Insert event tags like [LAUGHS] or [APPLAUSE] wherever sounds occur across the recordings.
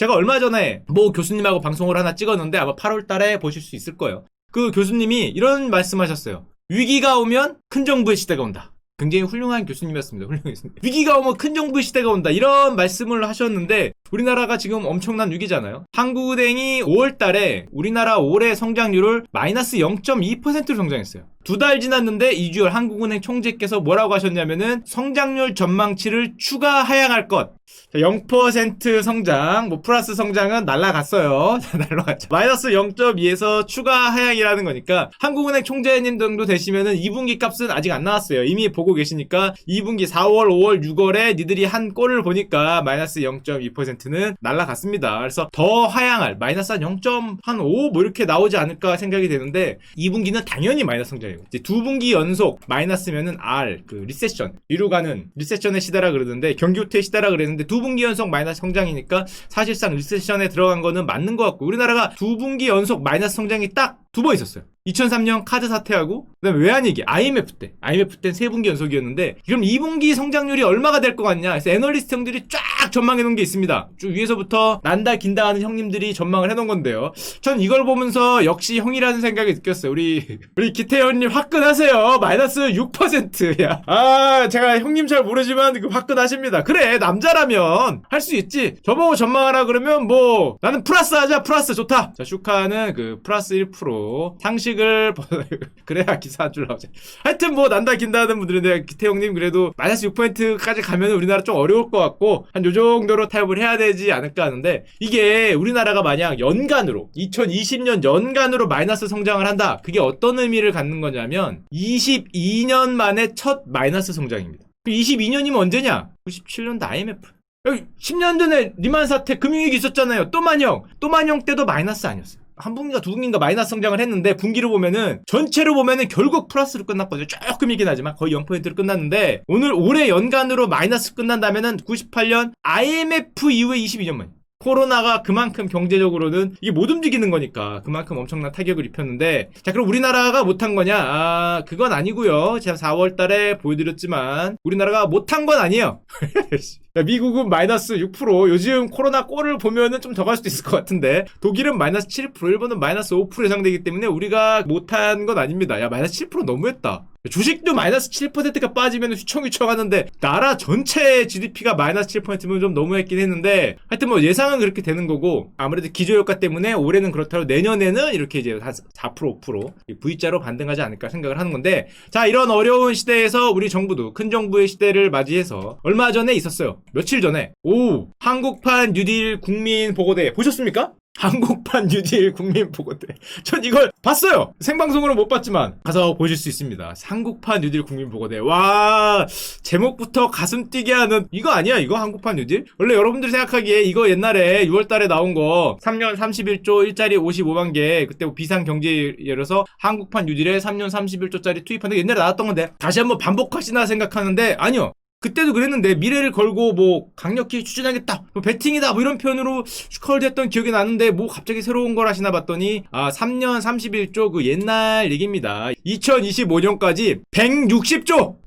제가 얼마 전에 뭐 교수님하고 방송을 하나 찍었는데 아마 8월 달에 보실 수 있을 거예요. 그 교수님이 이런 말씀하셨어요. 위기가 오면 큰 정부의 시대가 온다. 굉장히 훌륭한 교수님이었습니다. 훌륭했습니다. 위기가 오면 큰 정부의 시대가 온다. 이런 말씀을 하셨는데 우리나라가 지금 엄청난 위기잖아요. 한국은행이 5월 달에 우리나라 올해 성장률을 마이너스 0.2%로 성장했어요. 두 달 지났는데 이주열 한국은행 총재께서 뭐라고 하셨냐면은 성장률 전망치를 추가 하향할 것. 0% 성장, 뭐 플러스 성장은 날라갔어요. [LAUGHS] 날라갔죠. 마이너스 0.2에서 추가 하향이라는 거니까 한국은행 총재님 정도 되시면은 2분기 값은 아직 안 나왔어요. 이미 보고 계시니까 2분기 4월, 5월, 6월에 니들이 한 꼴을 보니까 마이너스 0.2%는 날라갔습니다. 그래서 더 하향할 마이너스 한0.5뭐 이렇게 나오지 않을까 생각이 되는데 2분기는 당연히 마이너스 성장이고 이제 두 분기 연속 마이너스면은 R 그 리세션 위로 가는 리세션의 시대라 그러는데 경기 후퇴 시대라 그랬는데 두 분기 연속 마이너스 성장이니까 사실상 리세션에 들어간 거는 맞는 것 같고 우리나라가 두 분기 연속 마이너스 성장이 딱두 번 있었어요. 2003년 카드 사태하고 그다음에 외환위기 IMF 때. IMF 때는 세 분기 연속이었는데 그럼 2분기 성장률이 얼마가 될 것 같냐? 그래서 애널리스트 형들이 쫙 전망해 놓은 게 있습니다. 쭉 위에서부터 난다 긴다 하는 형님들이 전망을 해 놓은 건데요. 전 이걸 보면서 역시 형이라는 생각이 느꼈어요. 우리 [LAUGHS] 우리 기태현님 화끈하세요. 마이너스 6%야 [LAUGHS] 아 제가 형님 잘 모르지만 그 화끈하십니다. 그래 남자라면 할 수 있지. 저보고 전망하라 그러면 뭐 나는 플러스 하자 플러스. 좋다. 자 슈카는 그 플러스 1% 상식을 [LAUGHS] 그래야 기사 한 줄 나오지. 하여튼 뭐 난다 긴다 하는 분들인데 기태형님 그래도 마이너스 6%까지 가면 우리나라 좀 어려울 것 같고 한 요 정도로 타협을 해야 되지 않을까 하는데 이게 우리나라가 만약 연간으로 2020년 연간으로 마이너스 성장을 한다. 그게 어떤 의미를 갖는 거냐면 22년 만에 첫 마이너스 성장입니다. 22년이면 언제냐? 97년도 IMF 여기 10년 전에 리만 사태 금융위기 있었잖아요. 또만형. 또만형 때도 마이너스 아니었어요 한 분기가 두 분기인가 마이너스 성장을 했는데 분기로 보면은 전체로 보면은 결국 플러스로 끝났거든요. 조금이긴 하지만 거의 0%로 끝났는데 오늘 올해 연간으로 마이너스 끝난다면은 98년 IMF 이후에 22년 만에 코로나가 그만큼 경제적으로는 이게 못 움직이는 거니까 그만큼 엄청난 타격을 입혔는데 자 그럼 우리나라가 못한 거냐? 아 그건 아니고요. 제가 4월 달에 보여드렸지만 우리나라가 못한 건 아니에요. [LAUGHS] 야, 미국은 마이너스 6% 요즘 코로나 꼴을 보면은 좀 더 갈 수도 있을 것 같은데 독일은 마이너스 7% 일본은 마이너스 5% 예상되기 때문에 우리가 못한 건 아닙니다. 야 마이너스 7% 너무했다 주식도 마이너스 7%가 빠지면 휘청휘청 하는데 나라 전체 GDP가 마이너스 7%면 좀 너무했긴 했는데 하여튼 뭐 예상은 그렇게 되는 거고 아무래도 기저효과 때문에 올해는 그렇다고 내년에는 이렇게 이제 한 4% 5% V자로 반등하지 않을까 생각을 하는 건데 자 이런 어려운 시대에서 우리 정부도 큰 정부의 시대를 맞이해서 얼마 전에 있었어요. 며칠 전에. 오! 한국판 뉴딜 국민 보고대 보셨습니까? 한국판 [LAUGHS] 뉴딜 국민 보고대. 전 이걸 봤어요. 생방송으로 못 봤지만 가서 보실 수 있습니다. 한국판 뉴딜 국민 보고대. 와 제목부터 가슴 뛰게 하는 이거 아니야 이거 한국판 뉴딜? 원래 여러분들이 생각하기에 이거 옛날에 6월달에 나온 거 3년 31조 일자리 55만 개 그때 뭐 비상 경제 열어서 한국판 뉴딜에 3년 31조짜리 투입하는 게 옛날에 나왔던 건데 다시 한번 반복하시나 생각하는데 아니요. 그때도 그랬는데 미래를 걸고 뭐 강력히 추진하겠다 뭐 배팅이다 뭐 이런 표현으로 슈컬됐던 기억이 나는데 뭐 갑자기 새로운 걸 하시나 봤더니 아 3년 31조 그 옛날 얘기입니다. 2025년까지 160조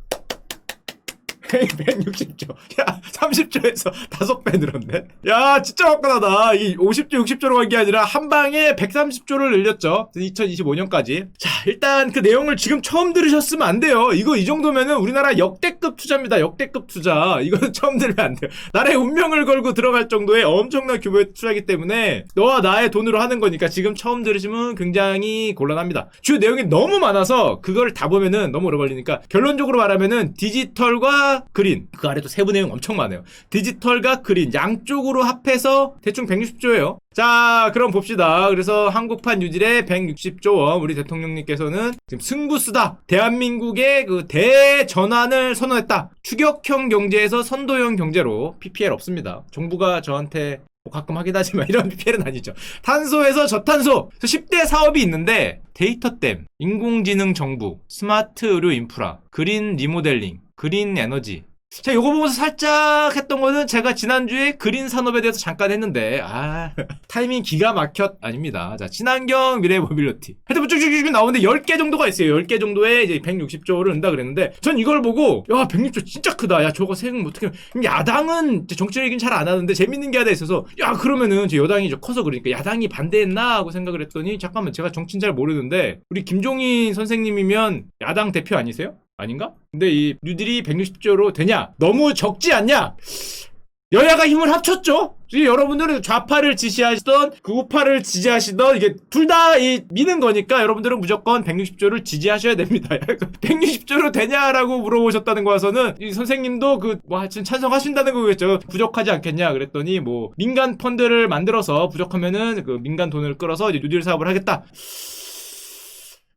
[LAUGHS] 160조. 야, 30조에서 5배 늘었네. 야, 진짜 화끈하다. 이 50조, 60조로 간 게 아니라 한 방에 130조를 늘렸죠. 2025년까지. 자, 일단 그 내용을 지금 처음 들으셨으면 안 돼요. 이거 이 정도면은 우리나라 역대급 투자입니다. 역대급 투자. 이거는 [LAUGHS] 처음 들으면 안 돼요. 나라의 운명을 걸고 들어갈 정도의 엄청난 규모의 투자이기 때문에 너와 나의 돈으로 하는 거니까 지금 처음 들으시면 굉장히 곤란합니다. 주요 내용이 너무 많아서 그걸 다 보면은 너무 오래 걸리니까 결론적으로 말하면은 디지털과 그린 그 아래도 세부 내용 엄청 많아요. 디지털과 그린 양쪽으로 합해서 대충 160조예요. 자, 그럼 봅시다. 그래서 한국판 유질의 160조 원 우리 대통령님께서는 지금 승부수다. 대한민국의 그 대전환을 선언했다. 추격형 경제에서 선도형 경제로 PPL 없습니다. 정부가 저한테 뭐 가끔 하긴 하지만 [LAUGHS] 이런 PPL은 아니죠. 탄소에서 저탄소. 그래서 10대 사업이 있는데 데이터댐, 인공지능 정부, 스마트 의료 인프라, 그린 리모델링, 그린 에너지, 자, 요거 보면서 살짝 했던 거는 제가 지난주에 그린 산업에 대해서 잠깐 했는데, 아, [LAUGHS] 타이밍 기가 막혔, 아닙니다. 자, 친환경 미래 모빌리티. 하여튼 뭐 쭉쭉쭉 나오는데 10개 정도가 있어요. 10개 정도에 이제 160조를 넣는다 그랬는데, 전 이걸 보고, 야, 160조 진짜 크다. 야, 저거 세금 어떻게, 야당은 이제 정치 얘기는 잘 안 하는데 재밌는 게 하나 있어서, 야, 그러면은 제 여당이 좀 커서 그러니까 야당이 반대했나 하고 생각을 했더니, 잠깐만, 제가 정치는 잘 모르는데, 우리 김종인 선생님이면 야당 대표 아니세요? 아닌가? 근데 이 뉴딜이 160조로 되냐? 너무 적지 않냐? 여야가 힘을 합쳤죠? 이 여러분들은 좌파를 지지하시던 그 우파를 지지하시던 이게 둘 다 이 미는 거니까 여러분들은 무조건 160조를 지지하셔야 됩니다. [LAUGHS] 160조로 되냐라고 물어보셨다는 거라서는 이 선생님도 그뭐 하여튼 찬성하신다는 거겠죠. 부족하지 않겠냐 그랬더니 뭐 민간 펀드를 만들어서 부족하면은 그 민간 돈을 끌어서 이제 뉴딜 사업을 하겠다.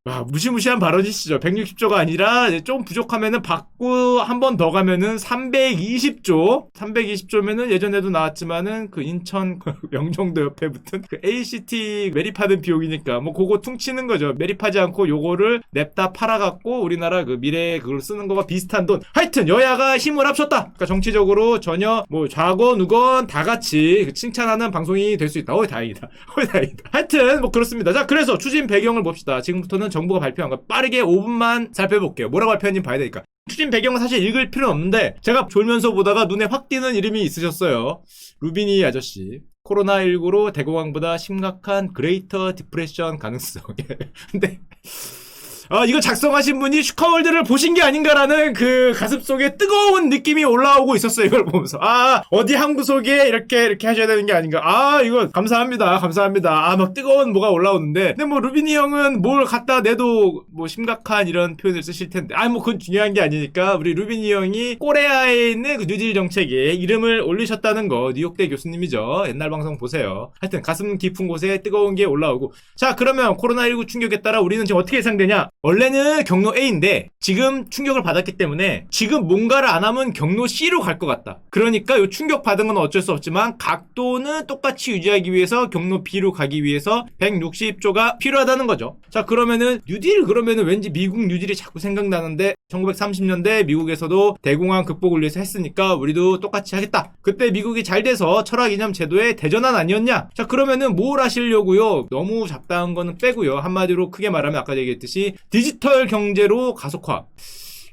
와, 무시무시한 발언이시죠. 160조가 아니라 좀 부족하면은 받고 한 번 더 가면은 320조. 320조면은 예전에도 나왔지만은 그 인천 [LAUGHS] 그 영종도 옆에 붙은 그 ACT 매립하는 비용이니까 뭐 그거 퉁치는 거죠. 매립하지 않고 요거를 냅다 팔아갖고 우리나라 그 미래에 그걸 쓰는 거가 비슷한 돈. 하여튼 여야가 힘을 합쳤다. 그러니까 정치적으로 전혀 뭐 좌건 우건 다 같이 그 칭찬하는 방송이 될 수 있다. 어이 다행이다. [LAUGHS] 어이 다행이다. 하여튼 뭐 그렇습니다. 자 그래서 추진 배경을 봅시다. 지금부터는 정부가 발표한 거 빠르게 5분만 살펴볼게요. 뭐라고 발표했는지 봐야 되니까. 추진 배경은 사실 읽을 필요는 없는데 제가 졸면서 보다가 눈에 확 띄는 이름이 있으셨어요. 루비니 아저씨. 코로나19로 대공황보다 심각한 그레이터 디프레션 가능성. 근데 아, 이거 작성하신 분이 슈카월드를 보신 게 아닌가라는 그 가슴 속에 뜨거운 느낌이 올라오고 있었어요. 이걸 보면서. 아, 어디 한 구석에 이렇게, 이렇게 하셔야 되는 게 아닌가. 아, 이거 감사합니다. 감사합니다. 아, 막 뜨거운 뭐가 올라오는데. 근데 뭐, 루비니 형은 뭘 갖다 내도 뭐, 심각한 이런 표현을 쓰실 텐데. 아, 뭐, 그건 중요한 게 아니니까. 우리 루비니 형이 꼬레아에 있는 그 뉴딜 정책에 이름을 올리셨다는 거. 뉴욕대 교수님이죠. 옛날 방송 보세요. 하여튼 가슴 깊은 곳에 뜨거운 게 올라오고. 자, 그러면 코로나19 충격에 따라 우리는 지금 어떻게 예상되냐? 원래는 경로 A인데 지금 충격을 받았기 때문에 지금 뭔가를 안 하면 경로 C로 갈 것 같다. 그러니까 이 충격 받은 건 어쩔 수 없지만 각도는 똑같이 유지하기 위해서 경로 B로 가기 위해서 160조가 필요하다는 거죠. 자 그러면은 뉴딜 그러면은 왠지 미국 뉴딜이 자꾸 생각나는데 1930년대 미국에서도 대공황 극복을 위해서 했으니까 우리도 똑같이 하겠다. 그때 미국이 잘 돼서 철학 이념 제도의 대전환 아니었냐? 자 그러면은 뭘 하시려고요? 너무 잡다한 거는 빼고요. 한마디로 크게 말하면 아까 얘기했듯이 디지털 경제로 가속화.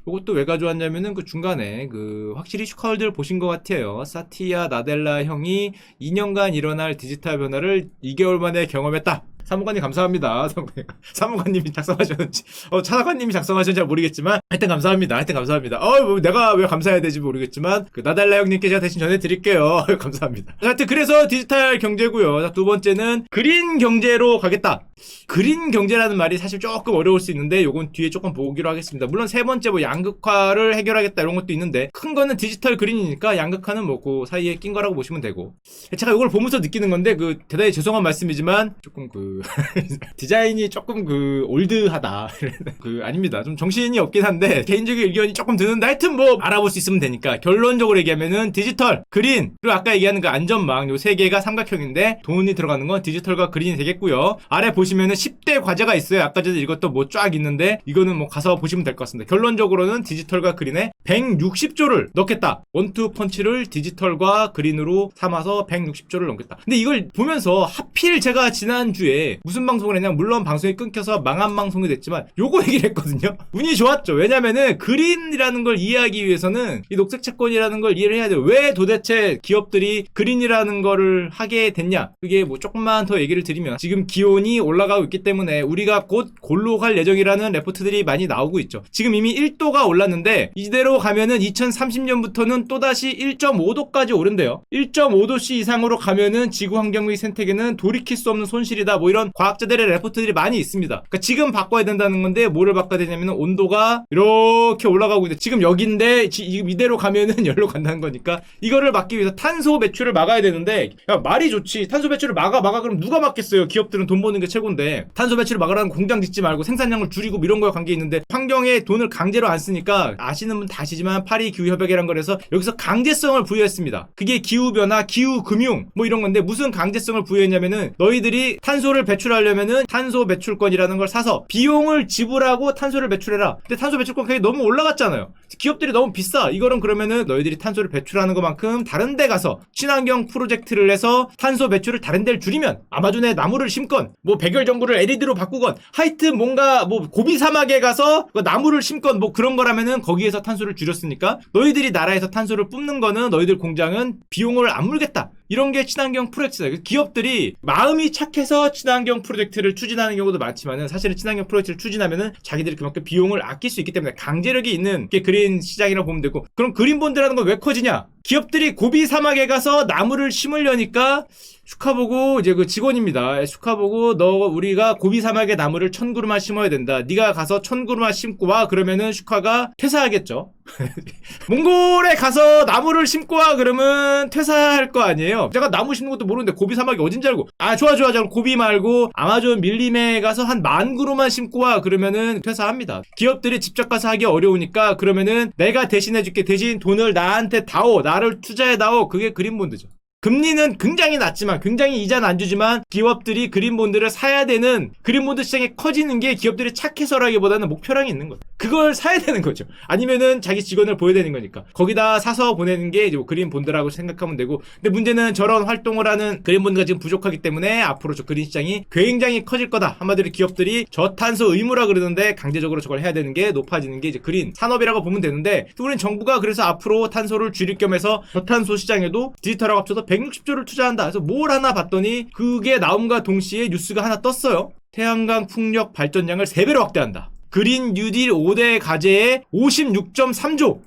이것도 왜 가져왔냐면은 그 중간에 그 확실히 슈카월드를 보신 것 같아요. 사티아 나델라 형이 2년간 일어날 디지털 변화를 2개월 만에 경험했다. 사무관님 감사합니다. [LAUGHS] 사무관님. 사무관님이 작성하셨는지, 어, 차사관님이 작성하셨는지 잘 모르겠지만, 하여튼 감사합니다. 하여튼 감사합니다. 어, 뭐 내가 왜 감사해야 되지 모르겠지만, 그 나달라 형님께 제가 대신 전해드릴게요. [LAUGHS] 감사합니다. 하여튼 그래서 디지털 경제고요. 자, 두 번째는 그린 경제로 가겠다. 그린 경제라는 말이 사실 조금 어려울 수 있는데, 요건 뒤에 조금 보기로 하겠습니다. 물론 세 번째 뭐 양극화를 해결하겠다 이런 것도 있는데, 큰 거는 디지털 그린이니까 양극화는 뭐그 사이에 낀 거라고 보시면 되고. 제가 이걸 보면서 느끼는 건데, 그 대단히 죄송한 말씀이지만, 조금 그, [LAUGHS] 디자인이 조금 그 올드하다. [LAUGHS] 그 아닙니다. 좀 정신이 없긴 한데 개인적인 의견이 조금 드는데 하여튼 뭐 알아볼 수 있으면 되니까 결론적으로 얘기하면은 디지털, 그린 그리고 아까 얘기하는 그 안전망 요 세 개가 삼각형인데 돈이 들어가는 건 디지털과 그린이 되겠고요. 아래 보시면은 10대 과제가 있어요. 아까 전에 이것도 뭐 쫙 있는데 이거는 뭐 가서 보시면 될 것 같습니다. 결론적으로는 디지털과 그린에 160조를 넣겠다. 원투 펀치를 디지털과 그린으로 삼아서 160조를 넣겠다. 근데 이걸 보면서 하필 제가 지난주에 무슨 방송을 했냐 물론 방송이 끊겨서 망한 방송이 됐지만 요거 얘기를 했거든요. 운이 좋았죠. 왜냐면은 그린이라는 걸 이해하기 위해서는 이 녹색 채권이라는 걸 이해를 해야 돼요. 왜 도대체 기업들이 그린이라는 거를 하게 됐냐? 그게 뭐 조금만 더 얘기를 드리면 지금 기온이 올라가고 있기 때문에 우리가 곧 골로 갈 예정이라는 레포트들이 많이 나오고 있죠. 지금 이미 1도가 올랐는데 이대로 가면은 2030년부터는 또다시 1.5도까지 오른대요. 1.5도씨 이상으로 가면은 지구 환경 및 생태계는 돌이킬 수 없는 손실이다. 뭐 이런 과학자들의 레포트들이 많이 있습니다. 그러니까 지금 바꿔야 된다는 건데 뭐를 바꿔야 되냐면 온도가 이렇게 올라가고 있는데 지금 여기인데 지금 이대로 가면은 [LAUGHS] 열로 간다는 거니까 이거를 막기 위해서 탄소 배출을 막아야 되는데 야 말이 좋지 탄소 배출을 막아 막아 그럼 누가 막겠어요? 기업들은 돈 버는 게 최고인데 탄소 배출을 막으라는 공장 짓지 말고 생산량을 줄이고 뭐 이런 거에 관계 있는데 환경에 돈을 강제로 안 쓰니까 아시는 분다 아시지만 파리 기후 협약이란 거래서 여기서 강제성을 부여했습니다. 그게 기후 변화, 기후 금융 뭐 이런 건데 무슨 강제성을 부여했냐면은 너희들이 탄소를 탄소를 배출하려면은 탄소 배출권이라는 걸 사서 비용을 지불하고 탄소를 배출해라. 근데 탄소 배출권 가격이 너무 올라갔잖아요. 기업들이 너무 비싸. 이거는 그러면은 너희들이 탄소를 배출하는 것만큼 다른 데 가서 친환경 프로젝트를 해서 탄소 배출을 다른 데를 줄이면 아마존에 나무를 심건 뭐 백열 전구를 LED로 바꾸건 하여튼 뭔가 뭐 고비 사막에 가서 그 나무를 심건 뭐 그런 거라면은 거기에서 탄소를 줄였으니까 너희들이 나라에서 탄소를 뿜는 거는 너희들 공장은 비용을 안 물겠다. 이런 게 친환경 프로젝트다. 기업들이 마음이 착해서 친환경 프로젝트를 추진하는 경우도 많지만은 사실은 친환경 프로젝트를 추진하면은 자기들이 그만큼 비용을 아낄 수 있기 때문에 강제력이 있는 게 그린 시장이라고 보면 되고 그럼 그린 본드라는 건 왜 커지냐? 기업들이 고비 사막에 가서 나무를 심으려니까 슈카보고 이제 그 직원입니다. 슈카보고 너 우리가 고비 사막에 나무를 천 그루만 심어야 된다. 네가 가서 천 그루만 심고 와 그러면은 슈카가 퇴사하겠죠. [LAUGHS] 몽골에 가서 나무를 심고 와 그러면 퇴사할 거 아니에요. 제가 나무 심는 것도 모르는데 고비 사막이 어딘지 알고 아 좋아 좋아 그럼 고비 말고 아마존 밀림에 가서 한 만 그루만 심고 와 그러면은 퇴사합니다. 기업들이 직접 가서 하기 어려우니까 그러면은 내가 대신해줄게 대신 돈을 나한테 다오 나를 투자해 다오 그게 그린본드죠. 금리는 굉장히 낮지만 굉장히 이자는 안 주지만 기업들이 그린본드를 사야 되는 그린본드 시장이 커지는 게 기업들이 착해서라기보다는 목표량이 있는 거죠. 그걸 사야 되는 거죠. 아니면은 자기 직원을 보여야 되는 거니까 거기다 사서 보내는 게 이제 뭐 그린본드라고 생각하면 되고 근데 문제는 저런 활동을 하는 그린본드가 지금 부족하기 때문에 앞으로 저 그린 시장이 굉장히 커질 거다. 한마디로 기업들이 저탄소 의무라 그러는데 강제적으로 저걸 해야 되는 게 높아지는 게 이제 그린 산업이라고 보면 되는데 또 우리는 정부가 그래서 앞으로 탄소를 줄일 겸해서 저탄소 시장에도 디지털하고 합쳐서 160조를 투자한다. 그래서 뭘 하나 봤더니 그게 나옴과 동시에 뉴스가 하나 떴어요. 태양광 풍력 발전량을 3배로 확대한다. 그린 뉴딜 5대 과제에 56.3조.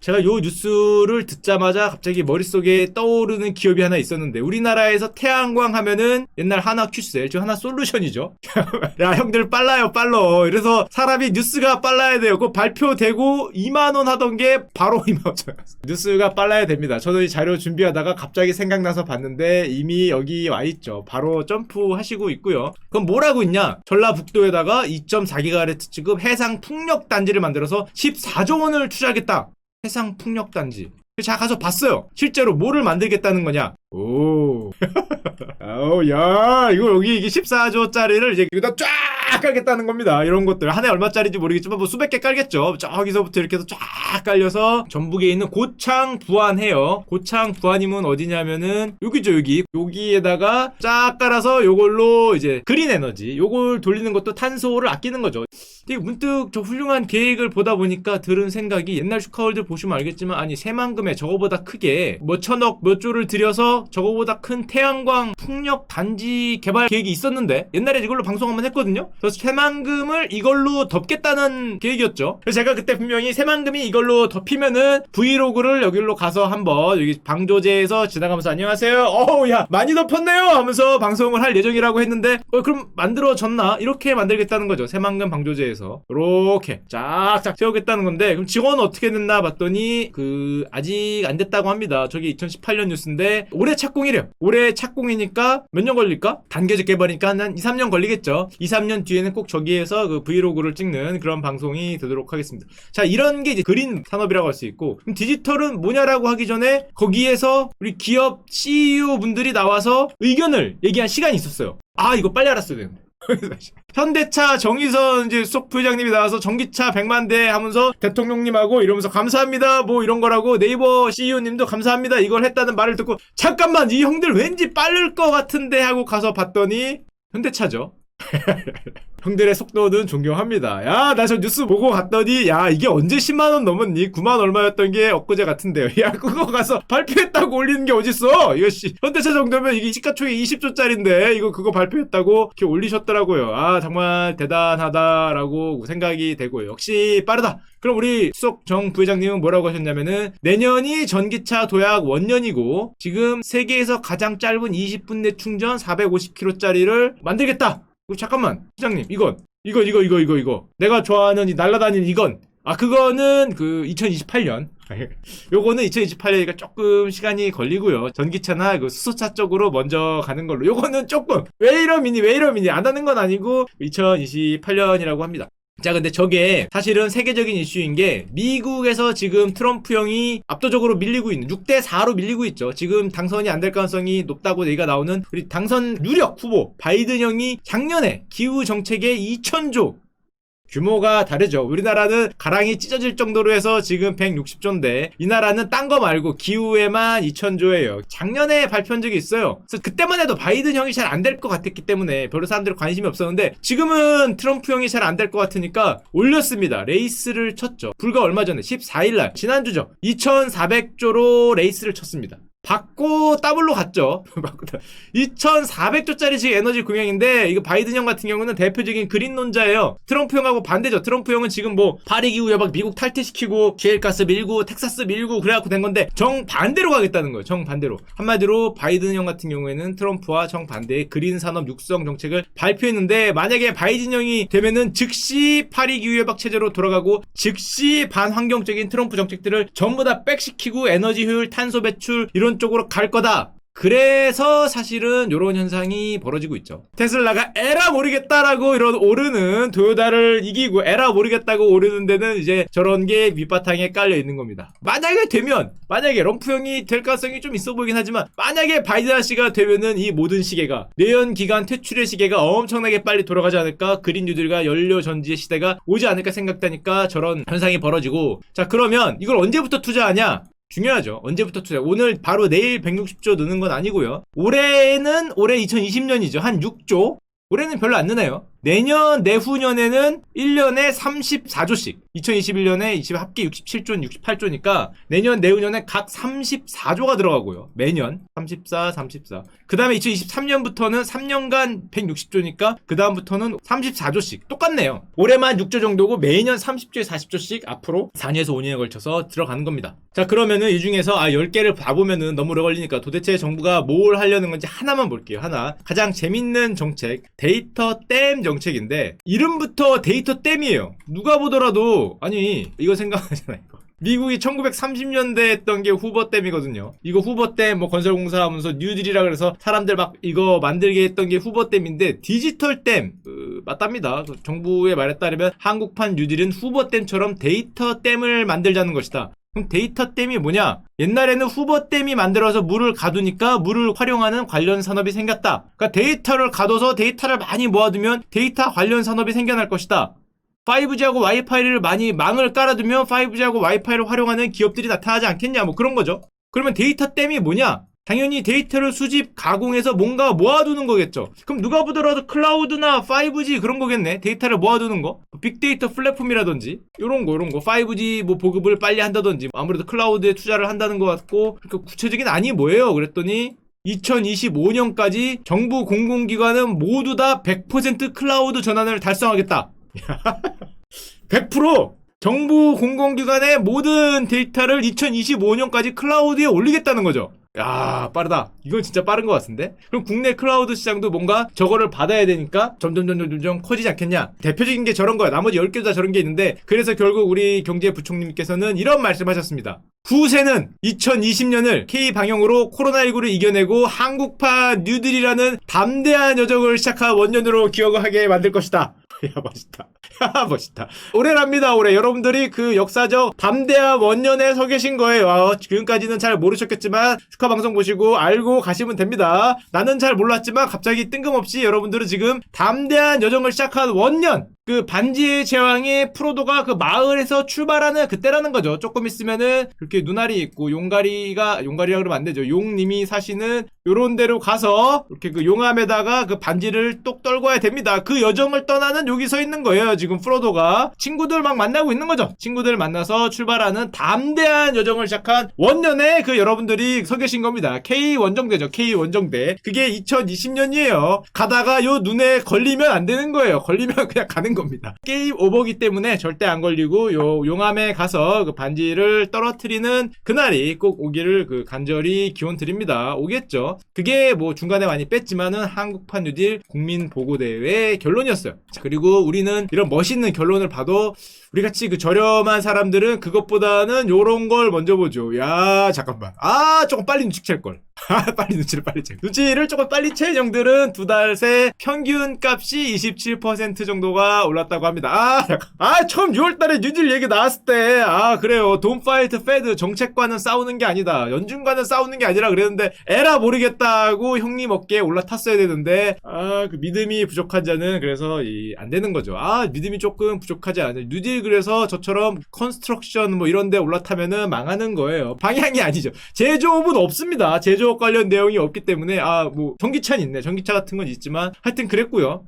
제가 요 뉴스를 듣자마자 갑자기 머릿속에 떠오르는 기업이 하나 있었는데 우리나라에서 태양광 하면은 옛날 하나 큐셀 저 하나 솔루션이죠? [LAUGHS] 야 형들 빨라요 빨러. 이래서 사람이 뉴스가 빨라야 돼요. 그 발표되고 2만원 하던 게 바로 [LAUGHS] 2만원 뉴스가 빨라야 됩니다. 저도 이 자료 준비하다가 갑자기 생각나서 봤는데 이미 여기 와 있죠. 바로 점프 하시고 있고요. 그럼 뭐라고 있냐? 전라북도에다가 2.4GHz 지급 해상 풍력 단지를 만들어서 14조 원을 투자하겠다 해상 풍력 단지. 제가 가서 봤어요. 실제로 뭐를 만들겠다는 거냐? 오. [LAUGHS] 아우, 야, 이거 여기 이게 14조짜리를 이제 여기다 쫙 깔겠다는 겁니다. 이런 것들. 한 해 얼마짜리인지 모르겠지만 뭐 수백 개 깔겠죠. 저기서부터 이렇게 해서 쫙 깔려서 전북에 있는 고창 부안해요. 고창 부안이면 어디냐면은 여기죠, 여기. 여기에다가 쫙 깔아서 요걸로 이제 그린 에너지. 요걸 돌리는 것도 탄소를 아끼는 거죠. 근데 문득 저 훌륭한 계획을 보다 보니까 들은 생각이 옛날 슈카월드 보시면 알겠지만 아니 새만금 에 저거보다 크게 몇 천억 몇 조를 들여서 저거보다 큰 태양광 풍력 단지 개발 계획이 있었는데 옛날에 이걸로 방송 한번 했거든요. 그래서 새만금을 이걸로 덮겠다는 계획이었죠. 그래서 제가 그때 분명히 새만금이 이걸로 덮이면은 브이로그를 여기로 가서 한번 여기 방조제에서 지나가면서 안녕하세요. 어우 야 많이 덮었네요 하면서 방송을 할 예정이라고 했는데 어, 그럼 만들어졌나? 이렇게 만들겠다는 거죠. 새만금 방조제에서 이렇게 쫙쫙 세우겠다는 건데 그럼 직원은 어떻게 됐나 봤더니 그 아직 안 됐다고 합니다. 저기 2018년 뉴스인데 올해 착공이래요. 올해 착공이니까 몇 년 걸릴까? 단계적 개발이니까 한 2, 3년 걸리겠죠. 2, 3년 뒤에는 꼭 저기에서 그 브이로그를 찍는 그런 방송이 되도록 하겠습니다. 자, 이런 게 이제 그린 산업이라고 할 수 있고 디지털은 뭐냐라고 하기 전에 거기에서 우리 기업 CEO 분들이 나와서 의견을 얘기한 시간이 있었어요. 아, 이거 빨리 알았어야 되는데. [LAUGHS] 현대차 정의선 이제 수석 부회장님이 나와서 전기차 100만 대 하면서 대통령님하고 이러면서 감사합니다 뭐 이런 거라고 네이버 CEO님도 감사합니다 이걸 했다는 말을 듣고 잠깐만 이 형들 왠지 빠를 것 같은데 하고 가서 봤더니 현대차죠. [LAUGHS] 형들의 속도는 존경합니다. 야, 나 저 뉴스 보고 갔더니, 야, 이게 언제 10만원 넘었니? 9만 얼마였던 게 엊그제 같은데요. [LAUGHS] 야, 그거 가서 발표했다고 올리는 게 어딨어? 이거 씨, 현대차 정도면 이게 시가총액 20조짜리인데, 이거 그거 발표했다고 이렇게 올리셨더라고요. 아, 정말 대단하다라고 생각이 되고요. 역시 빠르다. 그럼 우리 수석 정 부회장님은 뭐라고 하셨냐면은, 내년이 전기차 도약 원년이고, 지금 세계에서 가장 짧은 20분 내 충전 450km짜리를 만들겠다. 어, 잠깐만, 부장님, 이건, 이거, 이거, 이거, 이거, 이거. 내가 좋아하는 이 날라다니는 이건. 아, 그거는 그 2028년. [LAUGHS] 요거는 2028년이니까 조금 시간이 걸리고요. 전기차나 그 수소차 쪽으로 먼저 가는 걸로. 요거는 조금 왜 이러미니 왜 이러미니 안 하는 건 아니고 2028년이라고 합니다. 자, 근데 저게 사실은 세계적인 이슈인 게 미국에서 지금 트럼프 형이 압도적으로 밀리고 있는 6대 4로 밀리고 있죠. 지금 당선이 안 될 가능성이 높다고 얘기가 나오는 우리 당선 유력 후보 바이든 형이 작년에 기후 정책에 2천조 규모가 다르죠. 우리나라는 가랑이 찢어질 정도로 해서 지금 160조인데 이 나라는 딴 거 말고 기후에만 2천조예요. 작년에 발표한 적이 있어요. 그래서 그때만 해도 바이든 형이 잘 안 될 것 같았기 때문에 별로 사람들이 관심이 없었는데 지금은 트럼프 형이 잘 안 될 것 같으니까 올렸습니다. 레이스를 쳤죠. 불과 얼마 전에 14일 날 지난주죠. 2,400조로 레이스를 쳤습니다. 받고 더블로 갔죠. [LAUGHS] 2,400조짜리 지금 에너지 공약인데 이거 바이든 형 같은 경우는 대표적인 그린론자예요. 트럼프 형하고 반대죠. 트럼프 형은 지금 뭐 파리 기후 협약 미국 탈퇴시키고 셰일가스 밀고 텍사스 밀고 그래갖고 된 건데 정 반대로 가겠다는 거예요. 정 반대로. 한마디로 바이든 형 같은 경우에는 트럼프와 정 반대의 그린 산업 육성 정책을 발표했는데 만약에 바이든 형이 되면은 즉시 파리 기후 협약 체제로 돌아가고 즉시 반환경적인 트럼프 정책들을 전부 다 백시키고 에너지 효율, 탄소 배출 이런 쪽으로 갈 거다. 그래서 사실은 이런 현상이 벌어지고 있죠. 테슬라가 에라 모르겠다라고 이런 오르는 토요다를 이기고 에라 모르겠다고 오르는 데는 이제 저런 게 밑바탕에 깔려 있는 겁니다. 만약에 되면 만약에 럼프 형이 될 가능성이 좀 있어 보이긴 하지만 만약에 바이든 씨가 되면은 이 모든 시계가 내연 기관 퇴출의 시계가 엄청나게 빨리 돌아가지 않을까 그린 뉴딜과 연료 전지의 시대가 오지 않을까 생각되니까 저런 현상이 벌어지고 자 그러면 이걸 언제부터 투자하냐 중요하죠. 언제부터 투자? 오늘 바로 내일 160조 넣는 건 아니고요. 올해는 올해 2020년이죠. 한 6조. 올해는 별로 안 느네요. 내년 내후년에는 1년에 34조씩. 2021년에 20 합계 67조, 68조니까 내년 내후년에 각 34조가 들어가고요. 매년 34, 34. 그다음에 2023년부터는 3년간 160조니까 그다음부터는 34조씩. 똑같네요. 올해만 6조 정도고 매년 30조에 40조씩 앞으로 4년에서 5년에 걸쳐서 들어가는 겁니다. 자, 그러면은 이 중에서 아 10개를 봐 보면은 너무 오래 걸리니까 도대체 정부가 뭘 하려는 건지 하나만 볼게요. 하나. 가장 재밌는 정책 데이터 댐 정책 인데 이름부터 데이터 댐이에요. 누가 보더라도 아니 이거 생각하잖아요. 이거. 미국이 1930년대 했던 게 후버댐이거든요. 이거 후버댐 뭐 건설공사 하면서 뉴딜이라 그래서 사람들 막 이거 만들게 했던 게 후버댐인데 디지털댐 그, 맞답니다. 그 정부의 말에 따르면 한국판 뉴딜은 후버댐처럼 데이터댐을 만들자는 것이다. 그럼 데이터 댐이 뭐냐? 옛날에는 후버 댐이 만들어서 물을 가두니까 물을 활용하는 관련 산업이 생겼다. 그러니까 데이터를 가둬서 데이터를 많이 모아두면 데이터 관련 산업이 생겨날 것이다. 5G하고 와이파이를 많이 망을 깔아두면 5G하고 와이파이를 활용하는 기업들이 나타나지 않겠냐 뭐 그런 거죠. 그러면 데이터 댐이 뭐냐? 당연히 데이터를 수집, 가공해서 뭔가 모아두는 거겠죠. 그럼 누가 보더라도 클라우드나 5G 그런 거겠네. 데이터를 모아두는 거. 빅데이터 플랫폼이라든지 요런 거, 요런 거. 5G 뭐 보급을 빨리 한다든지 아무래도 클라우드에 투자를 한다는 것 같고 그러니까 구체적인 안이 뭐예요? 그랬더니 2025년까지 정부 공공기관은 모두 다 100% 클라우드 전환을 달성하겠다. [LAUGHS] 100% 정부 공공기관의 모든 데이터를 2025년까지 클라우드에 올리겠다는 거죠. 야 빠르다. 이건 진짜 빠른 것 같은데? 그럼 국내 클라우드 시장도 뭔가 저거를 받아야 되니까 점점 점점 점점 커지지 않겠냐? 대표적인 게 저런 거야. 나머지 10개도 다 저런 게 있는데 그래서 결국 우리 경제부총리께서는 이런 말씀하셨습니다. 후세는 2020년을 K 방향으로 코로나19를 이겨내고 한국파 뉴딜이라는 담대한 여정을 시작한 원년으로 기억하게 만들 것이다. 야 멋있다. 야 멋있다. 올해랍니다. 올해 여러분들이 그 역사적 담대한 원년에 서 계신 거예요. 아, 지금까지는 잘 모르셨겠지만 축하 방송 보시고 알고 가시면 됩니다. 나는 잘 몰랐지만 갑자기 뜬금없이 여러분들은 지금 담대한 여정을 시작한 원년 그 반지의 제왕의 프로도가 그 마을에서 출발하는 그때라는 거죠. 조금 있으면은 그렇게 눈알이 있고 용가리가 용가리라 그러면 안 되죠. 용님이 사시는 요런 데로 가서 이렇게 그 용암에다가 그 반지를 똑 떨궈야 됩니다. 그 여정을 떠나는 여기 서 있는 거예요. 지금 프로도가 친구들 막 만나고 있는 거죠. 친구들 만나서 출발하는 담대한 여정을 시작한 원년에 그 여러분들이 서 계신 겁니다. K 원정대죠. K 원정대. 그게 2020년이에요. 가다가 요 눈에 걸리면 안 되는 거예요. 걸리면 [LAUGHS] 그냥 가는 겁니다. 게임 오버기 때문에 절대 안 걸리고 요 용암에 가서 그 반지를 떨어뜨리는 그날이 꼭 오기를 그 간절히 기원 드립니다. 오겠죠. 그게 뭐 중간에 많이 뺐지만은 한국판 뉴딜 국민보고대회 결론이었어요. 자, 그리고 우리는 이런 멋있는 결론을 봐도 우리 같이 그 저렴한 사람들은 그것보다는 요런 걸 먼저 보죠. 야, 잠깐만. 아, 조금 빨리 눈치 챌 걸. [LAUGHS] 빨리 눈치를 빨리 채. 눈치를 조금 빨리 채 형들은 두 달 새 평균 값이 27% 정도가 올랐다고 합니다. 아, 아 처음 6월 달에 뉴딜 얘기 나왔을 때, 아 그래요. 돈 파이트 패드 정책과는 싸우는 게 아니다. 연준과는 싸우는 게 아니라 그랬는데 에라 모르겠다고 형님 어깨에 올라탔어야 되는데, 아 그 믿음이 부족한 자는 그래서 이, 안 되는 거죠. 아 믿음이 조금 부족하지 않아요. 뉴딜 그래서 저처럼 컨스트럭션 뭐 이런 데 올라타면은 망하는 거예요. 방향이 아니죠. 제조업은 없습니다. 제조업 관련 내용이 없기 때문에 아 뭐 전기차는 있네. 전기차 같은 건 있지만 하여튼 그랬고요.